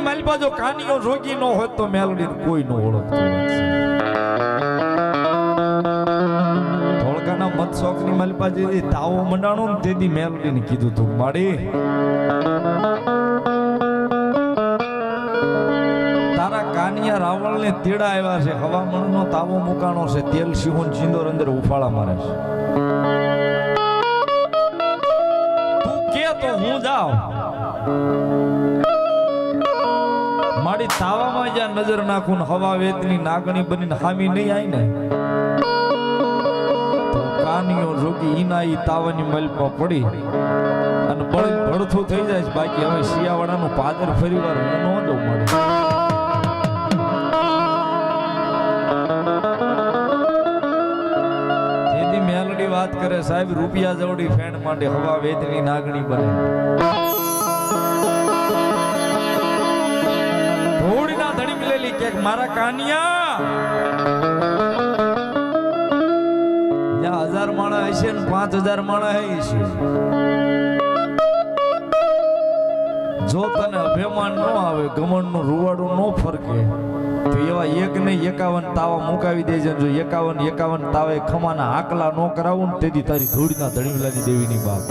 મલપા જો કાનીઓ જોગી ન હોત તો મેલડી કોઈ ન ઓળખતો હોય. ધોળકાના મત શોખની મલપા જે તાવો મંડાણો ને તેથી મેલડીને કીધું તું, માડી. તારા કાનિયા રાવણને તેડા આવ્યા છે હવામણનો તાવો મુકાણો છે, તેલ સિંહોન સિંદોર અંદર ઉફાળા મારે છે. તું કે તો હું જાઉં. મારી તાવામાં જ્યાં નજર નાખું ને હવા વેતની નાગણી બનીને હામી નહીં આવી ને. કાનીઓ રોગી ઈના ઈ તાવાની મલમાં પડી. અને બળી ભડથું થઈ જાય છે. બાકી હવે શિયાવાળાનું પાદર ફરીવાર ન દઉં મળે વાત કરે, સાહેબ, રૂપિયા જવડી ફેણ માટે હવા વેદની નાગણી બને. મારા કાનિયા. હજાર માણા હશે ને પાંચ હજાર માણા હશે. જો તને અભિમાન ન આવે ગમણનું રૂવાડું ન ફરકે, તો એવા એક ને એકાવન તાવા મુકાવી દેજે જો એકાવન એકાવન તાવે ખમાના આકલા ન કરાવું ને, તેથી તારી ધૂળના ધણી લાદી દેવીની બાપ.